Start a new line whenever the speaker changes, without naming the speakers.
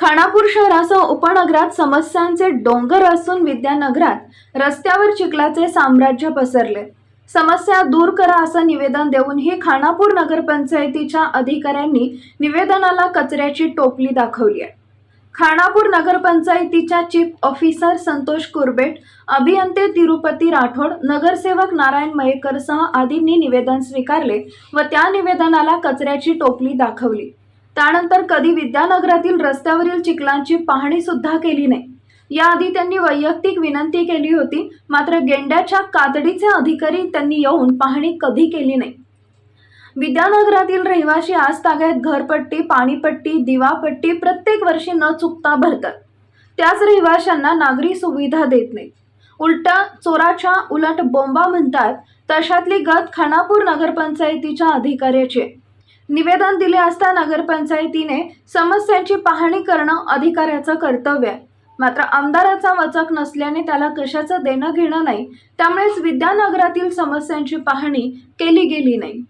खानापूर शहरासह उपनगरात समस्यांचे डोंगर असून विद्यानगरात रस्त्यावर चिखलाचे साम्राज्य पसरले. समस्या दूर करा असं निवेदन देऊनही खानापूर नगरपंचायतीच्या अधिकाऱ्यांनी निवेदनाला कचऱ्याची टोपली दाखवली आहे. खानापूर नगरपंचायतीच्या चीफ ऑफिसर संतोष कुरबेट अभियंते तिरुपती राठोड नगरसेवक नारायण मयेकरसह आदींनी निवेदन स्वीकारले व त्या निवेदनाला कचऱ्याची टोपली दाखवली. त्यानंतर कधी विद्यानगरातील रस्त्यावरील चिखलांची पाहणी सुद्धा केली नाही. याआधी त्यांनी वैयक्तिक विनंती केली होती मात्र गेंड्याच्या कातडीचे अधिकारी त्यांनी येऊन पाहणी कधी केली नाही. विद्यानगरातील रहिवासी आज ताग्यात घरपट्टी पाणीपट्टी दिवापट्टी प्रत्येक वर्षी न चुकता भरतात. त्याच रहिवाशांना नागरी सुविधा देत नाहीत. उलटा चोराच्या उलट बोंबा म्हणतात तशातली गत खानापूर नगरपंचायतीच्या अधिकाऱ्याची आहे. निवेदन दिले असता नगरपंचायतीने समस्यांची पाहणी करणं अधिकाऱ्याचं कर्तव्य आहे. मात्र आमदाराचा वचक नसल्याने त्याला कशाचं देणं घेणं नाही. त्यामुळेच विद्यानगरातील समस्यांची पाहणी केली गेली नाही.